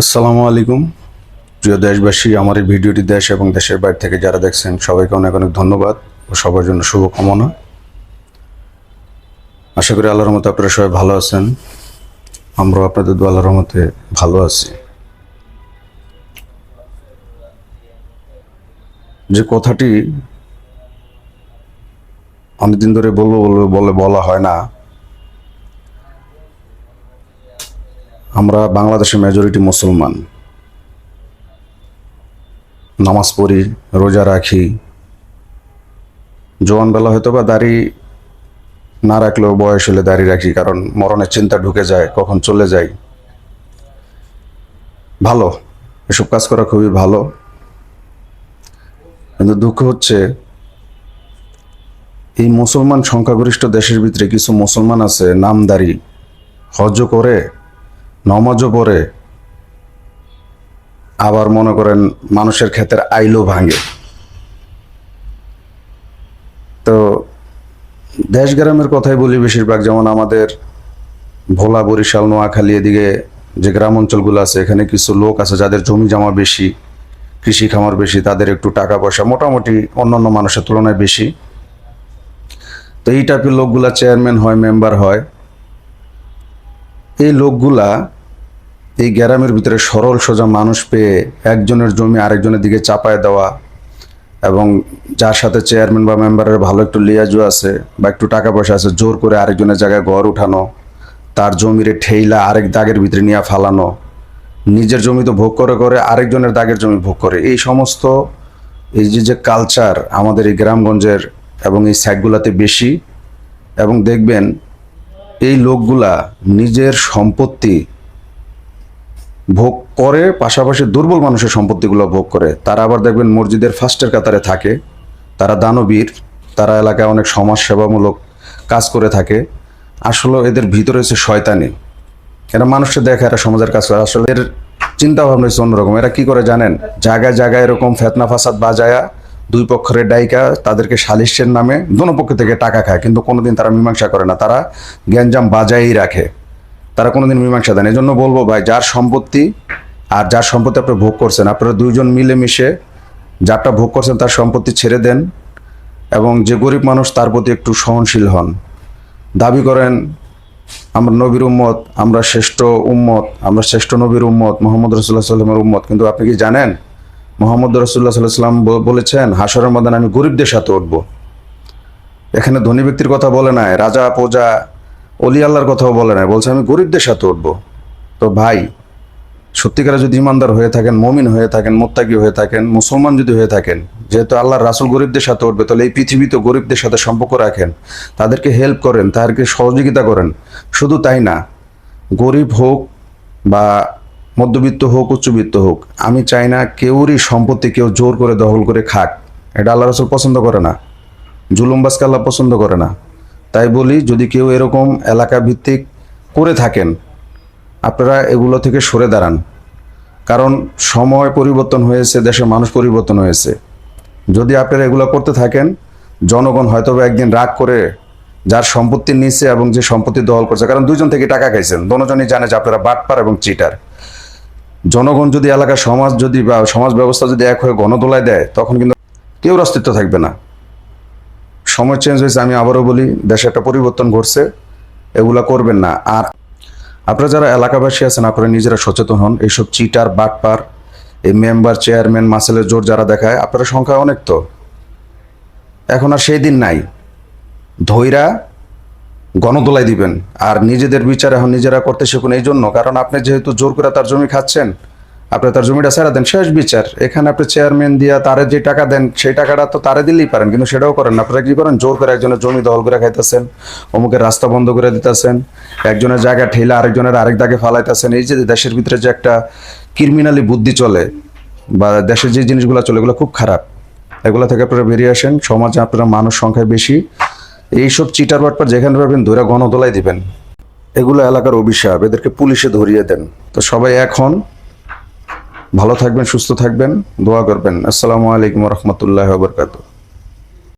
আসসালামু আলাইকুম। প্রিয় দেশবাসী, আমার এই ভিডিওটি দেশ এবং দেশের বাইরে থেকে যারা দেখছেন, সবাইকে অনেক অনেক ধন্যবাদ ও সবার জন্য শুভকামনা। আশা করি আল্লাহর রহমতে আপনারা সবাই ভালো আছেন। আমরাও আপনাদের দু আল্লাহর রহমতে ভালো আছি। যে কথাটি অনেকদিন ধরে বলব বলব বলে বলা হয় না আমরা বাংলাদেশের মেজরিটি মুসলমান। নামাজ পড়ি, রোজা রাখি। জোয়ানবেলা হয়তো বা দাড়ি না রাখলেও বয়স হলে দাড়ি রাখি, কারণ মরণের চিন্তা ঢুকে যায়, কখন চলে যায় ভালো, এসব কাজ করা খুবই ভালো। কিন্তু দুঃখ হচ্ছে, এই মুসলমান সংখ্যাগরিষ্ঠ দেশের ভিতরে কিছু মুসলমান আছে, নামদারি হজ করে নমাজও পড়ে, আবার মনে করেন মানুষের ক্ষেতের আইলো ভাঙে। তো দেশ গ্রামের কথাই বলি বেশিরভাগ, যেমন আমাদের ভোলা, বরিশাল, নোয়াখালী এদিকে যে গ্রাম অঞ্চলগুলো আছে, এখানে কিছু লোক আছে যাদের জমি জমা বেশি, কৃষি খামার বেশি, তাদের একটু টাকা পয়সা, মোটামুটি অন্যান্য মানুষের তুলনায় বেশি। তো এই টাইপের লোকগুলা চেয়ারম্যান হয় মেম্বার হয়। এই লোকগুলা এই গ্রামের ভিতরে সরল সোজা মানুষ পেয়ে একজনের জমি আরেকজনের দিকে চাপায় দেওয়া এবং যার সাথে চেয়ারম্যান বা মেম্বারের ভালো একটু লিয়াজু আছে বা একটু টাকা পয়সা আছে, জোর করে আরেকজনের জায়গায় ঘর উঠানো, তার জমিরে ঠেইলা আরেক দাগের ভিতরে নিয়ে ফালানো, নিজের জমি তো ভোগ করে করে আরেকজনের দাগের জমি ভোগ করে। এই সমস্ত এই যে যে কালচার আমাদের এই গ্রামগঞ্জের এবং এই সাইটগুলোতে বেশি এবং দেখবেন এই লোকগুলা নিজের সম্পত্তি ভোগ করে, পাশাপাশি দুর্বল মানুষের সম্পত্তিগুলো ভোগ করে। তারা আবার দেখবেন মসজিদের ফার্স্টের কাতারে থাকে। তারা দানবীর, তারা এলাকায় অনেক সমাজ সেবামূলক কাজ করে থাকে। আসলে এদের ভিতরে হচ্ছে শয়তানি। এরা মানুষকে দেখে, এরা সমাজের কাজ করে। আসলে এর চিন্তা ভাবনা হচ্ছে অন্যরকম। এরা কি করে জানেন? জায়গায় জায়গায় এরকম ফেতনা ফাসাদ বাজায়া দুই পক্ষের ডাইকা তাদেরকে সালিশের নামে দোনো পক্ষ থেকে টাকা খায়, কিন্তু কোনোদিন তারা মীমাংসা করে না। তারা গ্যাঞ্জাম বাজাই রাখে। তারা কোনোদিন মীমাংসা দেন এই জন্য বলব ভাই, যার সম্পত্তি আর যার সম্পত্তি আপনি ভোগ করছেন, আপনারা দুইজন মিলেমিশে যারটা ভোগ করছেন তার সম্পত্তি ছেড়ে দেন এবং যে গরিব মানুষ তার প্রতি একটু সহনশীল হন। দাবি করেন, আমরা নবীর উম্মত, আমরা শ্রেষ্ঠ উম্মত, আমরা শ্রেষ্ঠ নবীর উম্মত, মোহাম্মদ রসুল্লাহ সাল্লামের উম্মত। কিন্তু আপনি কি জানেন, মোহাম্মদ রসুল্লাহ সাল্লাহ সাল্লাম বলেছেন হাসরের মধ্যে আমি গরিবদের সাথে উঠবো। এখানে ধনী ব্যক্তির কথা বলে নাই, রাজা, প্রজা অলি আল্লাহর কথাও বলে নাই, বলছে, আমি গরিবদের সাথে উঠবো। তো ভাই, সত্যিকারে যদি ইমানদার হয়ে থাকেন, মমিন হয়ে থাকেন, মোত্তাকি হয়ে থাকেন, মুসলমান যদি হয়ে থাকেন, যেহেতু আল্লাহর রাসুল গরিবদের সাথে উঠবে, তাহলে এই পৃথিবীতে গরিবদের সাথে সম্পর্ক রাখেন, তাদেরকে হেল্প করেন, তাদেরকে সহযোগিতা করেন। শুধু তাই না, গরিব হোক বা মধ্যবিত্ত হোক, উচ্চবিত্ত হোক, আমি চাই না কেউরই সম্পত্তি কেউ জোর করে দখল করে খাক। এটা আল্লাহ রসুল পছন্দ করে না। জুলুমবাজকে আল্লাহ পছন্দ করে না। তাই বলি, যদি কেউ এরকম এলাকা ভিত্তিক করে থাকেন, আপনারা এগুলো থেকে সরে দাঁড়ান। কারণ সময় পরিবর্তন হয়েছে দেশের মানুষ পরিবর্তন হয়েছে। যদি আপনারা এগুলো করতে থাকেন, জনগণ হয়তো একদিন রাগ করে যার সম্পত্তি নিচ্ছে এবং যে সম্পত্তি দখল করছে, কারণ দুজন থেকে টাকা খাইছেন, দোনোজনই জানে যে আপনারা বাটপার এবং চিটার। জনগণ যদি এলাকার সমাজ যদি বা সমাজ ব্যবস্থা যদি এক হয়ে গণদোলায় দেয়, তখন কিন্তু কেউ অস্তিত্ব থাকবে না। সময় চেঞ্জ হয়েছে, আমি আবারও বলি, দেশে একটা পরিবর্তন ঘটছে, এগুলা করবেন না। আর আপনারা যারা এলাকাবাসী আছেন, আপনারা নিজেরা সচেতন হন। এইসব চিটার বাটপার, এই মেম্বার চেয়ারম্যান মাসেলের জোর যারা দেখায় আপনারা সংখ্যা অনেক তো। এখন আর সেই দিন নাই। ধৈরা গণদোলাই দিবেন। আর নিজেদের বিচার এখন নিজেরা করতে শিখুন এই জন্য কারণ আপনি যেহেতু জোর করে তার জমি খাচ্ছেন আপনি তার জমিটা ছেড়ে দেন, শেষ বিচার। এখানে আপনি চেয়ারম্যান দিয়া তারে যে টাকা দেন, সেই টাকাটা তো তারে দিলেই পারেন, কিন্তু সেটাও করেন না। আপনারা কি করেন? জোর করে একজনের জমি দখল করে খাইতেছেন, অমুকের রাস্তা বন্ধ করে দিতেছেন, একজনের জায়গা ঠেলে আরেকজনের আরেক দাগে ফালাইতেছেন। এই যে দেশের ভিতরে যে একটা ক্রিমিনালি বুদ্ধি চলে, বা দেশের যে জিনিসগুলো চলে, এগুলো খুব খারাপ। এগুলো থেকে আপনারা বেরিয়ে আসেন, সমাজে আপনারা মানুষ সংখ্যায় বেশি। এইসব চিটার বাটপার যেখানে পাবেন ধরে গণদোলাই দিবেন। এগুলো এলাকার অভিশাপ, এদেরকে পুলিশে ধরিয়ে দেন। তো সবাই এখন ভালো থাকবেন সুস্থ থাকবেন দোয়া করবেন। আসসালামু আলাইকুম রহমতুল্লাহ বরকাতু